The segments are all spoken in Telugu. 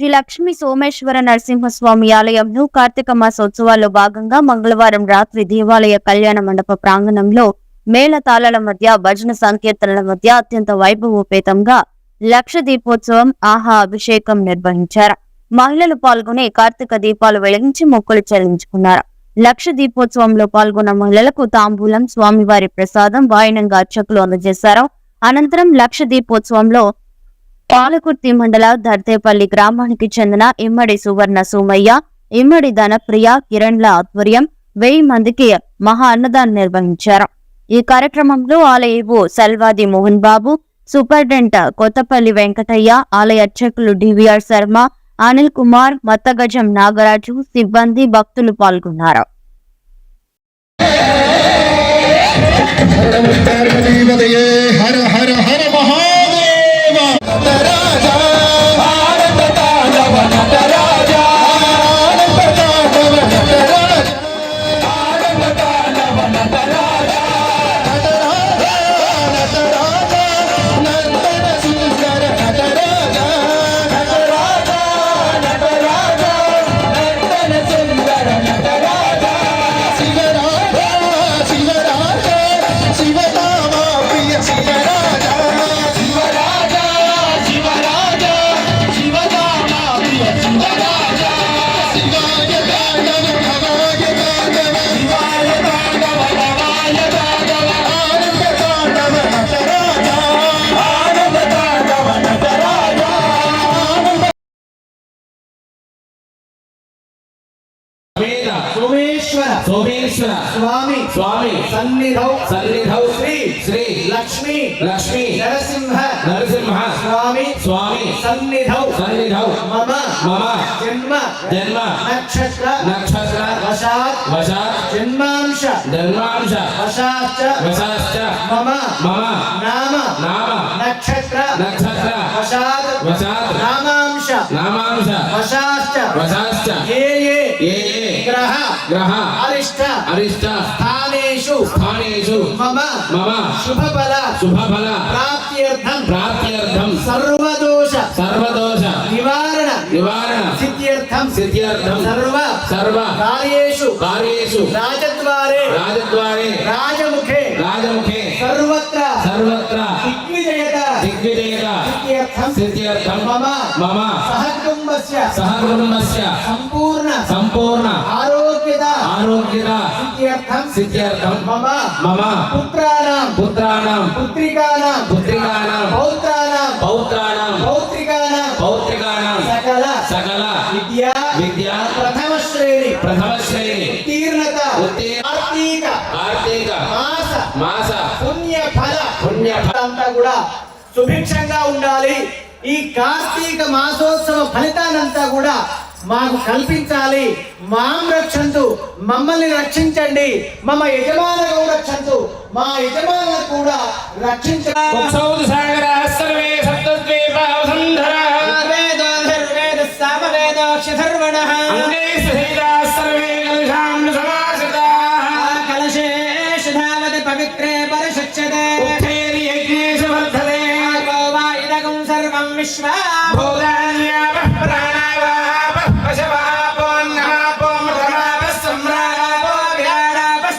శ్రీ లక్ష్మీ సోమేశ్వర నరసింహస్వామి ఆలయంలో కార్తీక మాసోత్సవాల్లో భాగంగా మంగళవారం రాత్రి దేవాలయ కళ్యాణ మండప ప్రాంగణంలో మేళ తాళాల మధ్య భజన సంకీర్తనల మధ్య అత్యంత వైభవోపేతంగా లక్ష దీపోత్సవం ఆహా అభిషేకం నిర్వహించారు. మహిళలు పాల్గొని కార్తీక దీపాలు వెలిగించి మొక్కులు చెల్లించుకున్నారు. లక్ష దీపోత్సవంలో పాల్గొన్న మహిళలకు తాంబూలం స్వామివారి ప్రసాదం వాయనంగా అర్చకులు అందజేశారు. అనంతరం లక్ష దీపోత్సవంలో పాలకుర్తి మండల దర్దేపల్లి గ్రామానికి చెందిన ఇమ్మడి సువర్ణ సోమయ్య ఇమ్మడి ధనప్రియ కిరణ్ల ఆధ్వర్యం వెయ్యి మందికి మహా అన్నదానం నిర్వహించారు. ఈ కార్యక్రమంలో ఆలయవు సల్వాది మోహన్ బాబు సూపరింటెండెంట్ కొత్తపల్లి వెంకటయ్య ఆలయ అర్చకులు డివిఆర్ శర్మ అనిల్ కుమార్ మత్తగజం నాగరాజు సిబ్బంది భక్తులు పాల్గొన్నారు. హర సోమేశ్వర సోమేశ్వర స్వామి స్వామి సన్నిధౌ సన్నిధౌ శ్రీ శ్రీ లక్ష్మీ లక్ష్మీ నరసింహ నరసింహ స్వామి స్వామి సన్నిధౌ సన్నిధౌ మమ మమ జన్మ జన్మ నక్షత్ర నక్షత్ర వశాత్ వశాత్ జన్మాంశ జన్మాంశ వశాచ్చ వశాశ్చ మమ మమ నామ నామ నక్షత్ర నక్షత్ర వశాత్ వశాత్ నామాంశ నామాంశ వశాశ్చ వశాశ్చ ఏ ఏ ఏ ग्रह। ग्रह। अरिष्ट। अरिष्ट। स्थानेषु। स्थानेषु। मम। मम। शुभफल। शुभफल। प्राप्त्यर्थं प्राप्त्यर्थं सर्वदोष। सर्वदोष। निवारण। निवारण। सिद्ध्यर्थं सिद्ध्यर्थं सर्व। सर्व। कार्येषु। कार्येषु। राजद्वारे। राजद्वारे। राजमुखे। राजमुखे। सर्वत्र। सर्वत्र। दिग्विजयता। दिग्विजयता। सिद्ध्यर्थं सिद्ध्यर्थं मम। मम। सहकुटुंबस्य सहकुटुम्बस्य। సంపూర్ణ సంపూర్ణ ఆరోగ్యత. ఆరోగ్యత. సిద్ధ్యర్థం. సిద్ధ్యర్థం. మమ. మమ. పుత్రాణం. పుత్రాణం. పుత్రికాణం. పుత్రికాణం. పౌత్రాణం. పౌత్రాణం. పౌత్రికాణం. పౌత్రికాణం. సకల. సకల. విద్యా. విద్య. ప్రథమ శ్రేణి. ప్రథమ శ్రేణి. ఉత్తీర్ణత. ఉత్తీర్ణ- కార్తీక కార్తీక మాస. మాస. పుణ్య ఫల పుణ్య ఫల- అంతా కూడా సుభిక్షంగా ఉండాలి. ఈ కార్తీక మాసోత్సవ ఫలితానంతా కూడా మాకు కల్పించాలి. మాం రక్షంతు మమ్మల్ని రక్షించండి. మమ యజమానగౌ రక్షంతు మా యజమానులను కూడా కలశేషధావతి పవిత్రే పరిశుచ్యతే. వర్ధతే. ఇదగం సర్వం విశ్వ.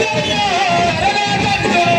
Yeah.